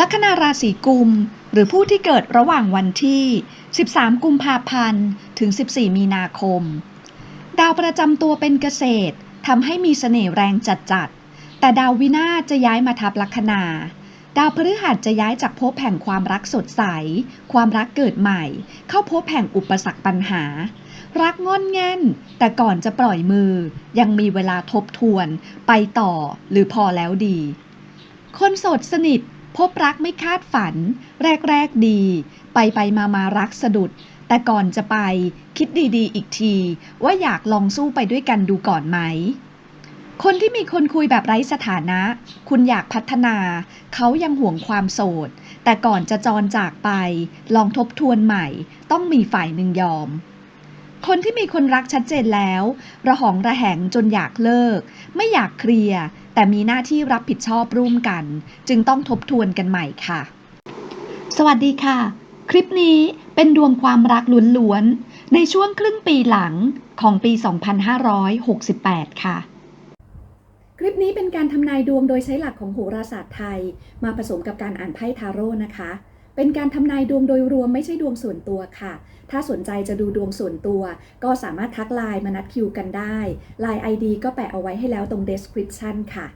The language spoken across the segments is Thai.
ลัคนาราศีกุม หรือผู้ที่เกิดระหว่างวันที่ 13 กุมภาพันธ์ ถึง 14 มีนาคม ดาวประจำตัวเป็นเกษตรทำให้มีเสน่ห์แรงจัดๆ แต่ดาววินาจะย้ายมาทับลัคนา ดาวพฤหัสจะย้ายจากภพแห่งความรักสดใส ความรักเกิดใหม่ เข้าภพแห่งอุปสรรคปัญหา รักงอนแง่น แต่ก่อนจะปล่อยมือ ยังมีเวลาทบทวน ไปต่อหรือพอแล้วดี คนโสดสนิท พบรักไม่คาดฝัน แรก ๆ ดี ไปไปมามารักสะดุด แต่ก่อนจะไป คิดดีๆ อีกที ว่าอยากลองสู้ไปด้วยกันดูก่อนไหม คนที่มีคนคุยแบบไร้สถานะ คุณอยากพัฒนา เขายังห่วงความโสด แต่ก่อนจะจรจากไป ลองทบทวนใหม่ ต้องมีฝ่ายหนึ่งยอมคนที่มีคนรักชัดเจนแล้ว ระหองระแหงจนอยากเลิก ไม่อยากเคลียร์ แต่มีหน้าที่รับผิดชอบร่วมกัน จึงต้องทบทวนกันใหม่ค่ะ สวัสดีค่ะ คลิปนี้เป็นดวงความรักล้วนๆ ในช่วงครึ่งปีหลังของปี 2568 ค่ะ คลิปนี้เป็นการทำนายดวงโดยใช้หลักของโหราศาสตร์ไทย มาผสมกับการอ่านไพ่ทาโร่นะคะ เป็นการทำนายดวงโดยรวมไม่ใช่ดวงส่วนตัวค่ะ ถ้าสนใจจะดูดวงส่วนตัว ก็สามารถทักไลน์มานัดคิวกันได้ไลน์ ID ก็แปะเอาไว้ให้แล้วตรง description ค่ะ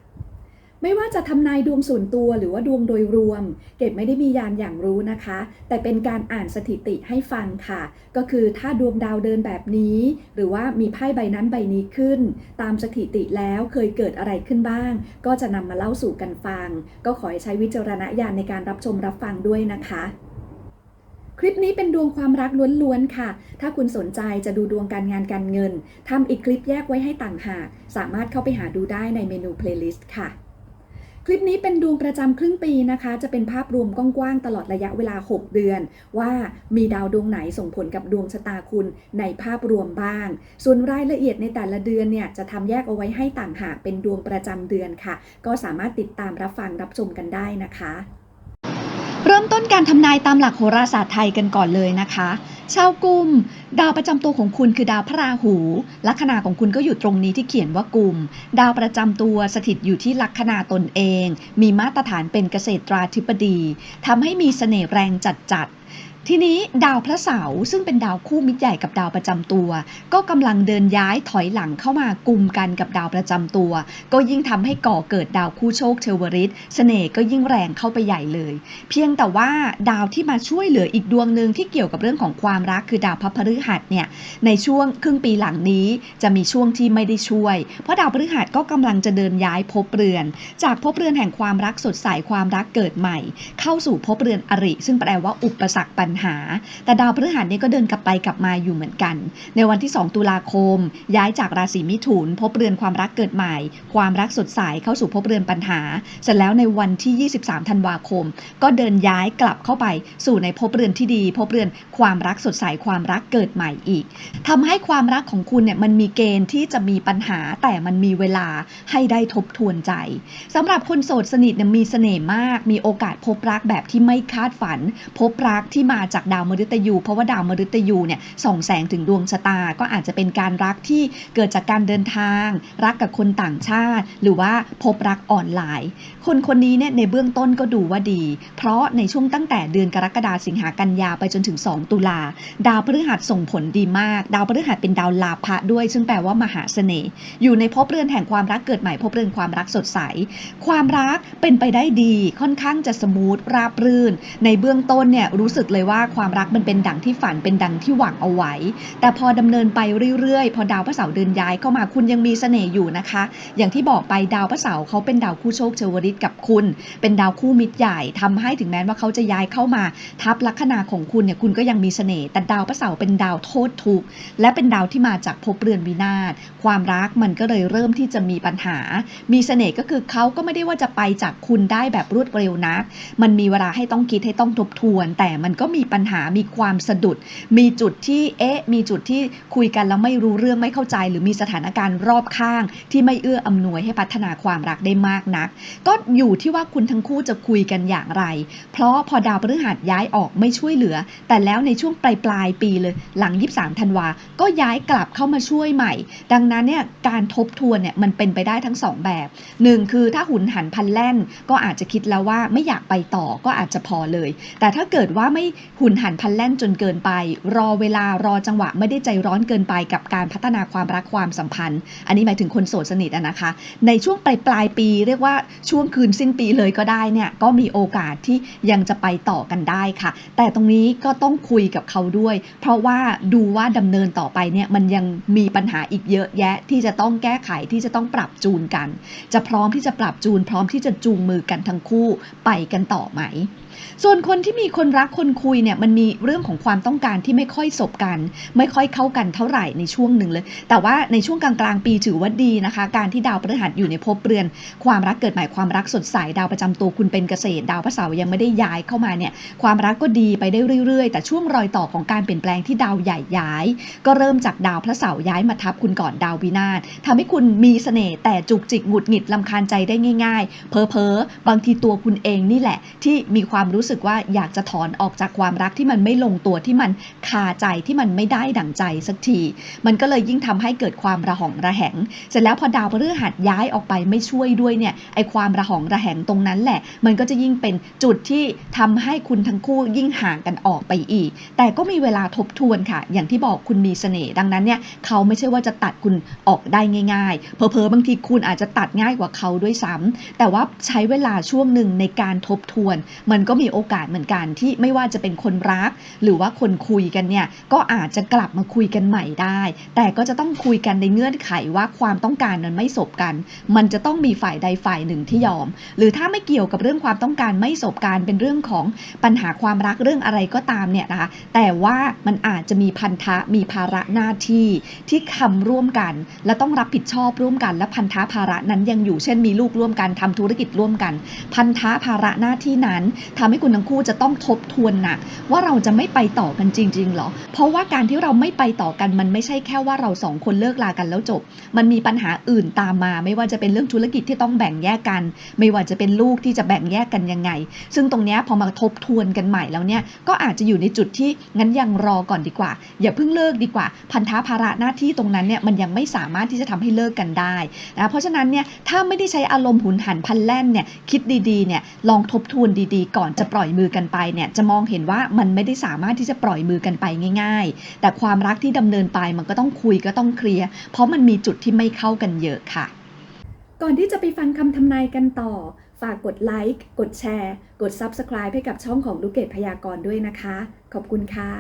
ไม่ว่าจะทำนายดวงส่วนตัวหรือว่าดวงโดยรวม เกดไม่ได้มียานอย่างรู้นะคะ แต่เป็นการอ่านสถิติให้ฟังค่ะ ก็คือถ้าดวงดาวเดินแบบนี้ หรือว่ามีไพ่ใบนั้นใบนี้ขึ้น ตามสถิติแล้วเคยเกิดอะไรขึ้นบ้าง ก็จะนำมาเล่าสู่กันฟัง ก็ขอให้ใช้วิจารณญาณในการรับชมรับฟังด้วยนะคะคลิปนี้เป็นดวงความรักล้วนๆค่ะ ถ้าคุณสนใจจะดูดวงการงานการเงิน ทำอีกคลิปแยกไว้ให้ต่างหาก สามารถเข้าไปหาดูได้ในเมนู playlist ค่ะ คลิปนี้เป็นดวงประจำครึ่งปีนะคะ จะเป็นภาพรวมกว้างๆตลอดระยะเวลา 6 เดือน ว่ามีดาวดวงไหนส่งผลกับดวงชะตาคุณในภาพรวมบ้าง ส่วนรายละเอียดในแต่ละเดือนเนี่ยจะทำแยกเอาไว้ให้ต่างหากเป็นดวงประจำเดือนค่ะ ก็สามารถติดตามรับฟังรับชมกันได้นะคะ ต้นการทำนายตามหลักโหราศาสตร์ไทยกันก่อนเลยนะคะ ชาวกุม ดาวประจำตัวของคุณคือดาวพระราหู ลัคนาของคุณก็อยู่ตรงนี้ที่เขียนว่ากุม ดาวประจำตัวสถิตอยู่ที่ลัคนาตนเอง มีมาตรฐานเป็นเกษตราธิบดีทำให้มีเสน่ห์แรงจัดจัด ทีนี้ดาวพระเสาร์ซึ่งเป็นดาวคู่มิตรใหญ่กับดาวประจำตัว ก็กำลังเดินย้ายถอยหลังเข้ามากลุ่มกันกับดาวประจำตัว ก็ยิ่งทำให้ก่อเกิดดาวคู่โชคเทวริตเสน่ห์ก็ยิ่งแรงเข้าไปใหญ่เลย เพียงแต่ว่าดาวที่มาช่วยเหลืออีกดวงหนึ่งที่เกี่ยวกับเรื่องของความรักคือดาวพระพฤหัสเนี่ยในช่วงครึ่งปีหลังนี้จะมีช่วงที่ไม่ได้ช่วย เพราะดาวพฤหัสก็กำลังจะเดินย้ายภพเรือน จากภพเรือนแห่งความรักสดใสความรักเกิดใหม่ เข้าสู่ภพเรือนอริ ซึ่งแปลว่าอุปสรรคปัญหา แต่ดาวพฤหัสเนี่ยก็เดินกลับไปกลับมาอยู่เหมือนกัน ในวันที่ 2 ตุลาคม ย้ายจากราศีมิถุนภพเรือนความรักเกิดใหม่ ความรักสดใสเข้าสู่ภพเรือนปัญหา เสร็จแล้วในวันที่ 23 ธันวาคม ก็เดินย้ายกลับเข้าไปสู่ในภพเรือนที่ดีภพเรือนความรักสดใสความรักเกิดใหม่อีกทำให้ความรักของคุณเนี่ยมันมีเกณฑ์ที่จะมีปัญหาแต่มันมีเวลาให้ได้ทบทวนใจสำหรับคนโสดสนิทเนี่ยมีเสน่ห์มาก มีโอกาสพบรักแบบที่ไม่คาดฝัน พบรักที่มาจากดาวมฤตยู เพราะว่าดาวมฤตยูเนี่ยส่องแสงถึงดวงชะตา ก็อาจจะเป็นการรักที่เกิดจากการเดินทาง รักกับคนต่างชาติ หรือว่าพบรักออนไลน์ คนคนนี้เนี่ยในเบื้องต้นก็ดูว่าดี เพราะในช่วงตั้งแต่เดือนกรกฎาสิงหากันยาไปจนถึง 2 ตุลา ดาวพฤหัสส่งผลดีมาก ดาวพฤหัสเป็นดาวลาภะด้วย ซึ่งแปลว่ามหาเสน่ห์อยู่ในภพเรือนแห่งความรักเกิดใหม่ภพเรือนความรักสดใส ความรักเป็นไปได้ดีค่อนข้างจะสมูทราบรื่น ในเบื้องต้นเนี่ยรู้สึกเลยว่าว่าความรักมันเป็นดังที่ฝันเป็นดังที่หวังเอาไว้ แต่พอดำเนินไปเรื่อยๆ พอดาวพระเสาร์เดินย้ายเข้ามาคุณยังมีเสน่ห์อยู่นะคะ อย่างที่บอกไปดาวพระเสาร์เขาเป็นดาวคู่โชคเชวริตกับคุณ เป็นดาวคู่มิตรใหญ่ทำให้ถึงแม้ว่าเขาจะย้ายเข้ามาทับลัคนาของคุณเนี่ยคุณก็ยังมีเสน่ห์แต่ดาวพระเสาร์เป็นดาวโทษทุกข์และเป็นดาวที่มาจากภพเรือนวินาศความรักมันก็เลยเริ่มที่จะมีปัญหา มีเสน่ห์ก็คือเขาก็ไม่ได้ว่าจะไปจากคุณได้แบบรวดเร็วนัก มันมีเวลาให้ต้องคิดให้ต้องทบทวน แต่มันก็มีมีปัญหามีความสะดุด มีจุดที่เอ๊ะ มีจุดที่คุยกันแล้วไม่รู้เรื่องไม่เข้าใจ หรือมีสถานการณ์รอบข้าง ที่ไม่เอื้ออำนวยให้พัฒนาความรักได้มากนัก ก็อยู่ที่ว่าคุณทั้งคู่จะคุยกันอย่างไร เพราะพอดาวพฤหัสย้ายออกไม่ช่วยเหลือ แต่แล้วในช่วงปลายปลายปีเลย หลัง 23 ธันวา ก็ย้ายกลับเข้ามาช่วยใหม่ ดังนั้นเนี่ยการทบทวนเนี่ยมันเป็นไปได้ทั้งสองแบบหนึ่งคือถ้าหุนหันพันแล่น ก็อาจจะคิดแล้วว่าไม่อยากไปต่อก็อาจจะพอเลย แต่ถ้าเกิดว่าไม่หุนหันพันแล่นจนเกินไป รอเวลารอจังหวะไม่ได้ใจร้อนเกินไปกับการพัฒนาความรักความสัมพันธ์ อันนี้หมายถึงคนโสดสนิทอะนะคะ ในช่วงปลายปลายปี เรียกว่าช่วงคืนสิ้นปีเลยก็ได้เนี่ยก็มีโอกาสที่ยังจะไปต่อกันได้ค่ะ แต่ตรงนี้ก็ต้องคุยกับเขาด้วย เพราะว่าดูว่าดำเนินต่อไปเนี่ยมันยังมีปัญหาอีกเยอะแยะที่จะต้องแก้ไขที่จะต้องปรับจูนกัน จะพร้อมที่จะปรับจูนพร้อมที่จะจูงมือกันทั้งคู่ไปกันต่อไหม ส่วนคนที่มีคนรักคนคุยเนี่ยมันมีเรื่องของความต้องการที่ไม่ค่อยสบกัน ไม่ค่อยเข้ากันเท่าไหร่ในช่วงหนึ่งเลย แต่ว่าในช่วงกลางกลางๆปีถือว่าดีนะคะ การที่ดาวพฤหัสอยู่ในภพเรือน ความรักเกิดใหม่ความรักสดใสดาวประจำตัวคุณเป็นเกษตร ดาวพระเสาร์ยังไม่ได้ย้ายเข้ามาเนี่ยความรักก็ดีไปได้เรื่อยๆ แต่ช่วงรอยต่อของการเปลี่ยนแปลงที่ดาวใหญ่ย้าย ก็เริ่มจากดาวพระเสาร์ย้ายมาทับคุณก่อนดาววินาศทำให้คุณมีเสน่ห์แต่จุกจิกหงุดหงิดลำคาญใจได้ง่าย ๆ เพอเพอบางทีตัวคุณเองนี่แหละ ที่มีความรู้สึกว่าอยากจะถอนออกจากความรักที่มันไม่ลงตัวที่มันคาใจที่มันไม่ได้ดั่งใจสักที มันก็เลยยิ่งทำให้เกิดความระหองระแหง เสร็จแล้วพอดาวพฤหัสย้ายออกไปไม่ช่วยด้วยเนี่ยไอความระหองระแหงตรงนั้นแหละ มันก็จะยิ่งเป็นจุดที่ทำให้คุณทั้งคู่ยิ่งห่างกันออกไปอีก แต่ก็มีเวลาทบทวนค่ะ อย่างที่บอกคุณมีเสน่ห์ดังนั้นเนี่ยเขาไม่ใช่ว่าจะตัดคุณออกได้ง่ายๆเพอๆบางทีคุณอาจจะตัดง่ายกว่าเขาด้วยซ้ำแต่ว่าใช้เวลาช่วงหนึ่งในการทบทวน มันก็มีโอกาสเหมือนกันที่ไม่ว่าจะเป็นคนรัก หรือว่าคนคุยกันเนี่ยก็อาจจะกลับมาคุยกันใหม่ได้ แต่ก็จะต้องคุยกันในเงื่อนไขว่าความต้องการนั้นไม่สบกัน มันจะต้องมีฝ่ายใดฝ่ายหนึ่งที่ยอม หรือถ้าไม่เกี่ยวกับเรื่องความต้องการไม่สบการเป็นเรื่องของปัญหาความรักเรื่องอะไรก็ตามเนี่ยนะคะแต่ว่ามันอาจจะมีพันธะมีภาระหน้าที่ที่ทำร่วมกัน และต้องรับผิดชอบร่วมกัน และพันธะภาระนั้นยังอยู่เช่นมีลูกร่วมกันทำธุรกิจร่วมกัน พันธะภาระหน้าที่นั้นทำให้คุณทั้งคู่จะต้องทบทวนหนักว่าเราจะไม่ไปต่อกันจริงๆหรอ เพราะว่าการที่เราไม่ไปต่อกันมันไม่ใช่แค่ว่าเราสองคนเลิกลากันแล้วจบ มันมีปัญหาอื่นตามมา ไม่ว่าจะเป็นเรื่องธุรกิจที่ต้องแบ่งแยกกัน ไม่ว่าจะเป็นลูกที่จะแบ่งแยกกันยังไง ซึ่งตรงนี้พอมาทบทวนกันใหม่แล้วเนี่ยก็อาจจะอยู่ในจุดที่งั้นยังรอก่อนดีกว่า อย่าเพิ่งเลิกดีกว่า พันธะภาระหน้าที่ตรงนั้นเนี่ยมันยังไม่สามารถที่จะทำให้เลิกกันได้นะเพราะฉะนั้นเนี่ยถ้าไม่ได้ใช้อารมณ์หุนหันพันแล่นเนี่ยคิดดีๆเนี่ยลองทบทวนดีๆ ก่อนจะปล่อยมือกันไปเนี่ยจะมองเห็นว่ามันไม่ได้สามารถที่จะปล่อยมือกันไปง่าย ๆ แต่ความรักที่ดำเนินไปมันก็ต้องคุยก็ต้องเคลียร์เพราะมันมีจุดที่ไม่เข้ากันเยอะค่ะ ก่อนที่จะไปฟังคำทำนายกันต่อ ฝากกดไลค์กดแชร์ กด Subscribe ให้กับช่องของลูกเกดพยากรณ์ด้วยนะคะ ขอบคุณค่ะ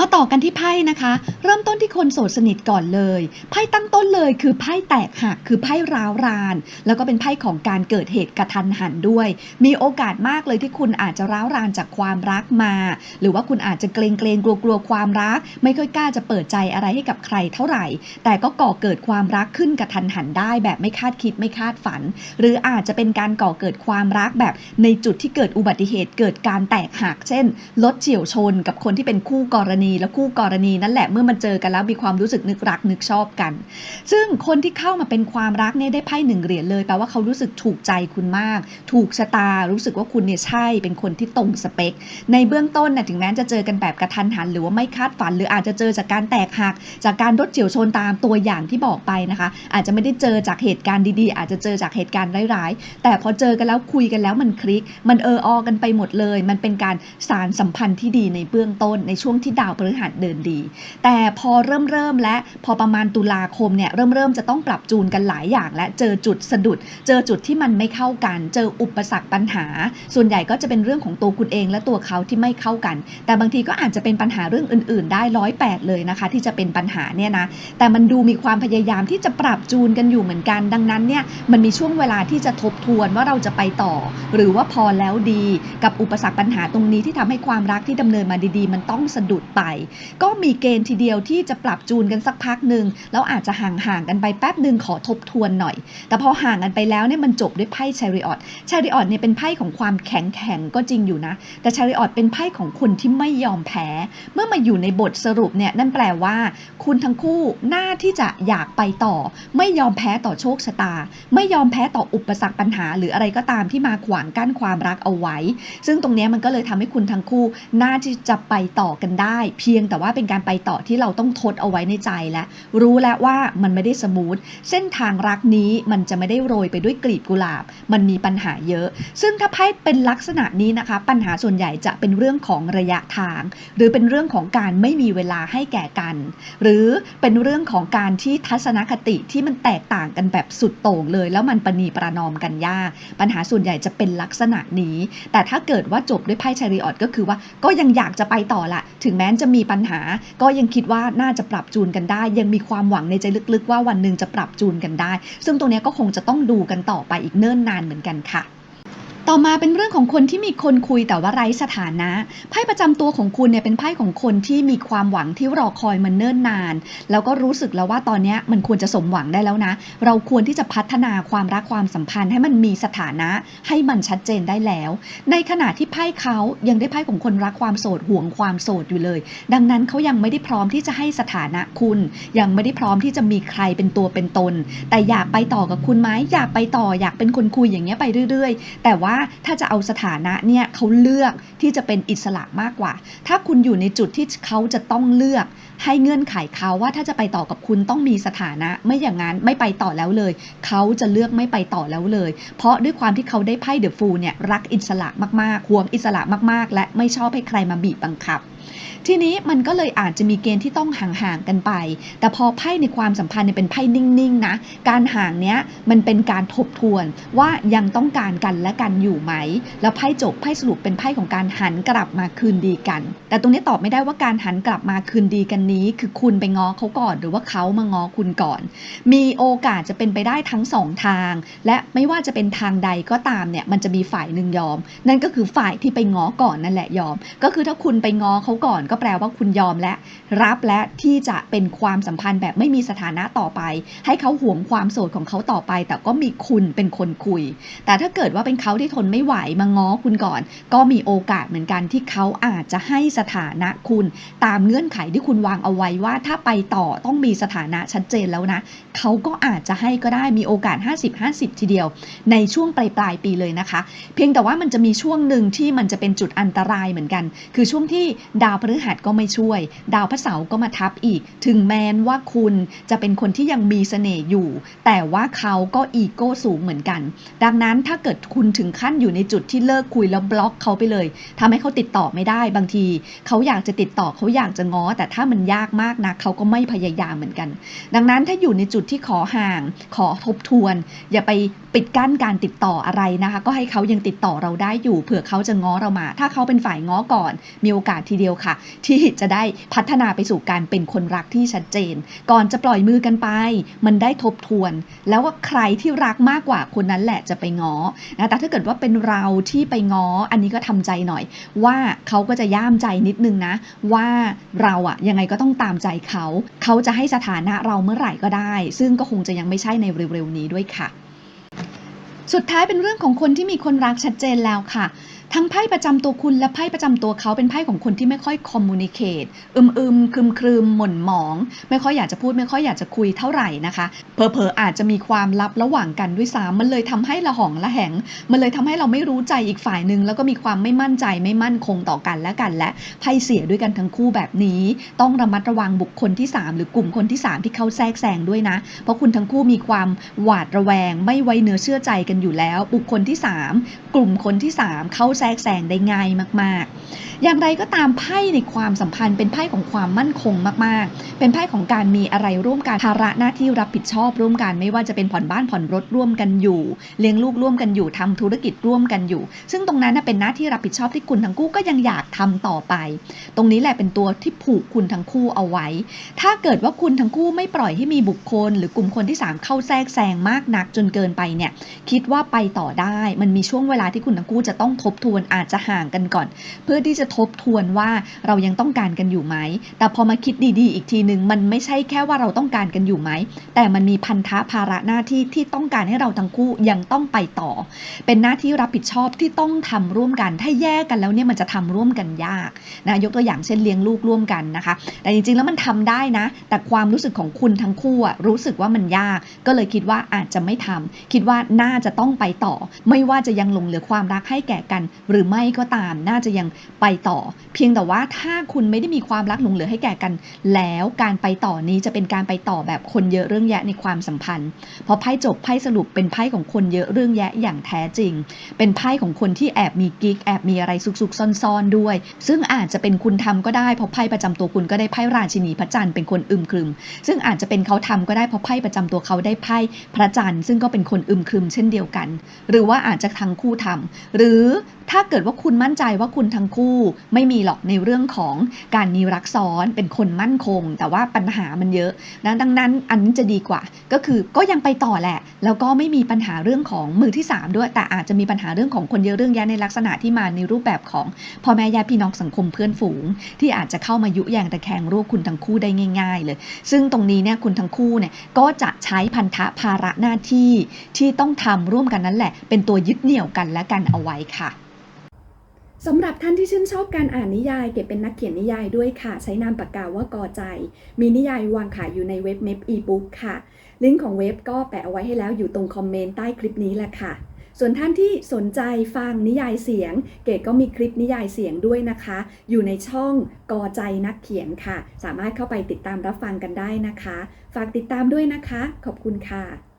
มาต่อกันที่ไพ่นะคะ เริ่มต้นที่คนโสดสนิทก่อนเลยไพ่ตั้งต้นเลยคือไพ่แตกหักคือไพ่ร้าวราน แล้วก็เป็นไพ่ของการเกิดเหตุกระทันหันด้วย มีโอกาสมากเลยที่คุณอาจจะร้าวรานจากความรักมา หรือว่าคุณอาจจะเกรงเกรงกลัวกลัวความรัก ไม่ค่อยกล้าจะเปิดใจอะไรให้กับใครเท่าไหร่ แต่ก็ก่อเกิดความรักขึ้นกระทันหันได้ แบบไม่คาดคิดไม่คาดฝัน หรืออาจจะเป็นการก่อเกิดความรักแบบในจุดที่เกิดอุบัติเหตุเกิดการแตกหัก เช่นรถเฉี่ยวชนกับคนที่เป็นคู่กรณณีและคู่กรณีนั่นแหละเมื่อมันเจอกันแล้วมีความรู้สึกนึกรักนึกชอบกัน ซึ่งคนที่เข้ามาเป็นความรักเนี่ยได้ไพ่หนึ่งเหรียญเลยแปลว่าเขารู้สึกถูกใจคุณมาก ถูกชะตารู้สึกว่าคุณเนี่ยใช่เป็นคนที่ตรงสเปค ในเบื้องต้นน่ะถึงแม้จะเจอกันแบบกระทันหัน หรือว่าไม่คาดฝัน หรืออาจจะเจอจากการแตกหัก จากการรถเฉี่ยวชนตามตัวอย่างที่บอกไปนะคะ อาจจะไม่ได้เจอจากเหตุการณ์ดีๆ อาจจะเจอจากเหตุการณ์ร้ายๆ แต่พอเจอกันแล้วคุยกันแล้วมันคลิก มันเออออกันไปหมดเลย มันเป็นการสารสัมพันธ์ที่ดีในเบื้องต้นในช่วงที่ดาวพฤหัสเดินดี แต่พอเริ่มเริ่มและพอประมาณตุลาคมเนี่ยเริ่มเริ่มจะต้องปรับจูนกันหลายอย่าง และเจอจุดสะดุด เจอจุดที่มันไม่เข้ากัน เจออุปสรรคปัญหา ส่วนใหญ่ก็จะเป็นเรื่องของตัวคุณเองและตัวเขาที่ไม่เข้ากัน แต่บางทีก็อาจจะเป็นปัญหาเรื่องอื่น ๆ ได้ร้อยแปดเลยนะคะ ที่จะเป็นปัญหาเนี่ยนะแต่มันดูมีความพยายามที่จะปรับจูนกันอยู่เหมือนกัน ดังนั้นเนี่ยมันมีช่วงเวลาที่จะทบทวนว่าเราจะไปต่อ หรือว่าพอแล้วดี กับอุปสรรคปัญหาตรงนี้ที่ทำให้ความรักที่ดำเนินมาดีๆ มันต้องสะดุดไปก็มีเกณฑ์ทีเดียวที่จะปรับจูนกันสักพักหนึ่งแล้วอาจจะห่างๆกันไปแป๊บหนึ่งขอทบทวนหน่อย แต่พอห่างกันไปแล้วเนี่ยมันจบด้วยไพ่ชาริออตชาริออตเนี่ยเป็นไพ่ของความแข็งแข็งก็จริงอยู่นะ แต่ชาริออตเป็นไพ่ของคนที่ไม่ยอมแพ้ เมื่อมาอยู่ในบทสรุปเนี่ยนั่นแปลว่า คุณทั้งคู่น่าที่จะอยากไปต่อ ไม่ยอมแพ้ต่อโชคชะตา ไม่ยอมแพ้ต่ออุปสรรคปัญหา หรืออะไรก็ตามที่มาขวางกั้นความรักเอาไว้ ซึ่งตรงนี้มันก็เลยทำให้คุณทั้งคู่น่าที่จะไปต่อกันได้เพียงแต่ว่าเป็นการไปต่อที่เราต้องทดเอาไว้ในใจแล้วรู้แล้วว่ามันไม่ได้สมูทเส้นทางรักนี้มันจะไม่ได้โรยไปด้วยกลีบกุหลาบ มันมีปัญหาเยอะ ซึ่งถ้าไพ่เป็นลักษณะนี้นะคะ ปัญหาส่วนใหญ่จะเป็นเรื่องของระยะทาง หรือเป็นเรื่องของการไม่มีเวลาให้แก่กัน หรือเป็นเรื่องของการที่ทัศนคติที่มันแตกต่างกันแบบสุดโต่งเลย แล้วมันประนีประนอมกันยาก ปัญหาส่วนใหญ่จะเป็นลักษณะนี้ แต่ถ้าเกิดว่าจบด้วยไพ่ชาริออตก็คือว่าก็ยังอยากจะไปต่อละถึงแม้จะมีปัญหา ก็ยังคิดว่าน่าจะปรับจูนกันได้ ยังมีความหวังในใจลึกๆ ว่าวันหนึ่งจะปรับจูนกันได้ ซึ่งตรงนี้ก็คงจะต้องดูกันต่อไปอีกเนิ่นนานเหมือนกันค่ะ ต่อมาเป็นเรื่องของคนที่มีคนคุยแต่ว่าไร้สถานะ ไพ่ประจำตัวของคุณเนี่ยเป็นไพ่ของคนที่มีความหวังที่รอคอยมันเนิ่นนาน แล้วก็รู้สึกแล้วว่าตอนนี้มันควรจะสมหวังได้แล้วนะ เราควรที่จะพัฒนาความรักความสัมพันธ์ให้มันมีสถานะให้มันชัดเจนได้แล้ว ในขณะที่ไพ่เขายังได้ไพ่ของคนรักความโสดห่วงความโสดอยู่เลย ดังนั้นเขายังไม่ได้พร้อมที่จะให้สถานะคุณ ยังไม่ได้พร้อมที่จะมีใครเป็นตัวเป็นตน แต่อยากไปต่อกับคุณไหมอยากไปต่ออยากเป็นคนคุยอย่างเงี้ยไปเรื่อย ๆ แต่ว่าถ้าจะเอาสถานะเนี่ยเขาเลือกที่จะเป็นอิสระมากกว่า ถ้าคุณอยู่ในจุดที่เขาจะต้องเลือก ให้เงื่อนไขเขาว่าถ้าจะไปต่อกับคุณต้องมีสถานะ ไม่อย่างนั้นไม่ไปต่อแล้วเลย เขาจะเลือกไม่ไปต่อแล้วเลย เพราะด้วยความที่เขาได้ไพ่เดอะฟูลเนี่ยรักอิสระมากๆห่วงอิสระมากๆ และไม่ชอบให้ใครมาบีบบังคับ ทีนี้มันก็เลยอาจจะมีเกณฑ์ที่ต้องห่างๆกันไป แต่พอไพ่ในความสัมพันธ์เป็นไพ่นิ่งๆนะ การห่างเนี้ยมันเป็นการทบทวนว่ายังต้องการกันและกันอยู่ไหม แล้วไพ่จบไพ่สรุปเป็นไพ่ของการหันกลับมาคืนดีกัน แต่ตรงนี้ตอบไม่ได้ว่าการหันกลับมาคืนดีกันนี้ คือคุณไปง้อเขาก่อน หรือว่าเขามาง้อคุณก่อน มีโอกาสจะเป็นไปได้ทั้งสองทาง และไม่ว่าจะเป็นทางใดก็ตามเนี่ยมันจะมีฝ่ายหนึ่งยอม นั่นก็คือฝ่ายที่ไปง้อก่อนนั่นแหละยอม ก็คือถ้าคุณไปง้อเขาาก่อนก็แปลว่าคุณยอมและ รับและที่จะเป็นความสัมพันธ์แบบไม่มีสถานะต่อไป ให้เขาหวงความโสดของเขาต่อไป แต่ก็มีคุณเป็นคนคุย แต่ถ้าเกิดว่าเป็นเขาที่ทนไม่ไหวมาง้อคุณก่อน ก็มีโอกาสเหมือนกันที่เขาอาจจะให้สถานะคุณตามเงื่อนไขที่คุณวางเอาไว้ว่าถ้าไปต่อต้องมีสถานะชัดเจนแล้วนะเขาก็อาจจะให้ก็ได้มีโอกาส 50-50 ทีเดียว ในช่วงปลายปลายปีเลยนะคะ เพียงแต่ว่ามันจะมีช่วงหนึ่งที่มันจะเป็นจุดอันตรายเหมือนกัน คือช่วงที่ดาวพฤหัสก็ไม่ช่วย ดาวพระเสาร์ก็มาทับอีก ถึงแม้นว่าคุณจะเป็นคนที่ยังมีเสน่ห์อยู่ แต่ว่าเขาก็อีโก้สูงเหมือนกัน ดังนั้นถ้าเกิดคุณถึงขั้นอยู่ในจุดที่เลิกคุยแล้วบล็อกเขาไปเลยทำให้เขาติดต่อไม่ได้บางที เขาอยากจะติดต่อเขาอยากจะง้อ แต่ถ้ามันยากมากนะเขาก็ไม่พยายามเหมือนกัน ดังนั้นถ้าอยู่ในจุดที่ขอห่าง ขอทบทวน อย่าไปปิดกั้นการติดต่ออะไรนะคะ ก็ให้เขายังติดต่อเราได้อยู่เผื่อเขาจะง้อเรามา ถ้าเขาเป็นฝ่ายง้อก่อน มีโอกาสทีเดียวค่ะ ที่จะได้พัฒนาไปสู่การเป็นคนรักที่ชัดเจน ก่อนจะปล่อยมือกันไป มันได้ทบทวน แล้วว่าใครที่รักมากกว่าคนนั้นแหละจะไปง้อนะแต่ถ้าเกิดว่าเป็นเราที่ไปง้ออันนี้ก็ทำใจหน่อย ว่าเขาก็จะย่ามใจนิดนึงนะ ว่าเราอะยังไงก็ต้องตามใจเขา เขาจะให้สถานะเราเมื่อไหร่ก็ได้ ซึ่งก็คงจะยังไม่ใช่ในเร็วๆนี้ด้วยค่ะ สุดท้ายเป็นเรื่องของคนที่มีคนรักชัดเจนแล้วค่ะ ทั้งไพ่ประจำตัวคุณและไพ่ประจำตัวเขาเป็นไพ่ของคนที่ไม่ค่อยคอมมูนิเคตอึมอึมครึมครึมหม่นหมอง ไม่ค่อยอยากจะพูดไม่ค่อยอยากจะคุยเท่าไหร่นะคะเพอเพอๆอาจจะมีความลับระหว่างกันด้วยซ้ำมันเลยทำให้ละหองละแหง มันเลยทำให้เราไม่รู้ใจอีกฝ่ายหนึ่งแล้วก็มีความไม่มั่นใจไม่มั่นคงต่อกันและกัน และไพ่เสียด้วยกันทั้งคู่แบบนี้ ต้องระมัดระวังบุคคลที่ 3 หรือกลุ่มคนที่ 3 ที่เขาแทรกแซงด้วยนะ เพราะคุณทั้งคู่มีความหวาดระแวง ไม่ไว้เนื้อเชื่อใจกันอยู่แล้ว บุคคลที่ 3 กลุ่มคนที่ 3 เข้าทรกแซงได้ง่ายมาก ๆ อย่างไรก็ตามไพ่ในความสัมพันธ์เป็นไพ่ของความมั่นคงมาก ๆ เป็นไพ่ของการมีอะไรร่วมกันภาระหน้าที่รับผิดชอบร่วมกัน ไม่ว่าจะเป็นผ่อนบ้านผ่อนรถร่วมกันอยู่ เลี้ยงลูกร่วมกันอยู่ทำธุรกิจร่วมกันอยู่ ซึ่งตรงนั้นเป็นหน้าที่รับผิดชอบที่คุณทั้งคู่ก็ยังอยากทำต่อไป ตรงนี้แหละเป็นตัวที่ผูกคุณทั้งคู่เอาไว้ ถ้าเกิดว่าคุณทั้งคู่ไม่ปล่อยให้มีบุคคล หรือกลุ่มคนที่ 3 เข้าแทรกแซงมากนักจนเกินไปเนี่ย คิดว่าไปต่อได้ มันมีช่วงเวลาที่คุณทั้งคู่จะต้องทบทวนอาจจะห่างกันก่อน เพื่อที่จะทบทวนว่าเรายังต้องการกันอยู่ไหม แต่พอมาคิดดีๆ อีกทีหนึ่งมันไม่ใช่แค่ว่าเราต้องการกันอยู่ไหม แต่มันมีพันธะภาระหน้าที่ที่ต้องการให้เราทั้งคู่ยังต้องไปต่อ เป็นหน้าที่รับผิดชอบที่ต้องทำร่วมกัน ถ้าแยกกันแล้วเนี่ยมันจะทำร่วมกันยากนะยกตัวอย่างเช่นเลี้ยงลูกร่วมกันนะคะ แต่จริงๆแล้วมันทำได้นะ แต่ความรู้สึกของคุณทั้งคู่รู้สึกว่ามันยาก ก็เลยคิดว่าอาจจะไม่ทำคิดว่าน่าจะต้องไปต่อ ไม่ว่าจะยังหลงเหลือความรักให้แก่กันหรือไม่ก็ตามน่าจะยังไปต่อ เพียงแต่ว่าถ้าคุณไม่ได้มีความรักหลงเหลือให้แก่กัน แล้วการไปต่อนี้จะเป็นการไปต่อแบบคนเยอะเรื่องแยะในความสัมพันธ์พอไพ่จบไพ่สรุปเป็นไพ่ของคนเยอะเรื่องแยะอย่างแท้จริง เป็นไพ่ของคนที่แอบมีกิ๊กแอบมีอะไรซุกๆซ่อนๆด้วย ซึ่งอาจจะเป็นคุณทำก็ได้เพราะไพ่ประจำตัวคุณก็ได้ไพ่ราชินีพระจันทร์เป็นคนอึมครึม ซึ่งอาจจะเป็นเขาทำก็ได้เพราะไพ่ประจำตัวเขาได้ไพ่พระจันทร์ซึ่งก็เป็นคนอึมครึมเช่นเดียวกัน หรือว่าอาจจะทั้งคู่ทำหรือถ้าเกิดว่าคุณมั่นใจว่าคุณทั้งคู่ไม่มีหรอกในเรื่องของการมีรักซ้อนเป็นคนมั่นคง แต่ว่าปัญหามันเยอะนะดังนั้นอันนี้จะดีกว่า ก็คือก็ยังไปต่อแหละ แล้วก็ไม่มีปัญหาเรื่องของมือที่ 3 ด้วย แต่อาจจะมีปัญหาเรื่องของคนเยอะเรื่องแยะในลักษณะที่มาในรูปแบบของพ่อแม่ญาติพี่น้องสังคมเพื่อนฝูง ที่อาจจะเข้ามายุแยงตะแคงรูปคุณทั้งคู่ได้ง่าย ๆ เลย ซึ่งตรงนี้เนี่ยคุณทั้งคู่เนี่ยก็จะใช้พันธะภาระหน้าที่ที่ต้องทำร่วมกันนั่นแหละ เป็นตัวยึดเหนี่ยวกันและกันเอาไว้ค่ะ สำหรับท่านที่ชื่นชอบการอ่านนิยาย เก็บเป็นนักเขียนนิยายด้วยค่ะ ใช้นามปากกาว่ากอใจ มีนิยายวางขายอยู่ในเว็บเมพอีบุ๊กค่ะ ลิงก์ของเว็บก็แปะเอาไว้ให้แล้วอยู่ตรงคอมเมนต์ใต้คลิปนี้แหละค่ะ ส่วนท่านที่สนใจฟังนิยายเสียง เกดก็มีคลิปนิยายเสียงด้วยนะคะ อยู่ในช่องกอใจนักเขียนค่ะ สามารถเข้าไปติดตามรับฟังกันได้นะคะ ฝากติดตามด้วยนะคะ ขอบคุณค่ะ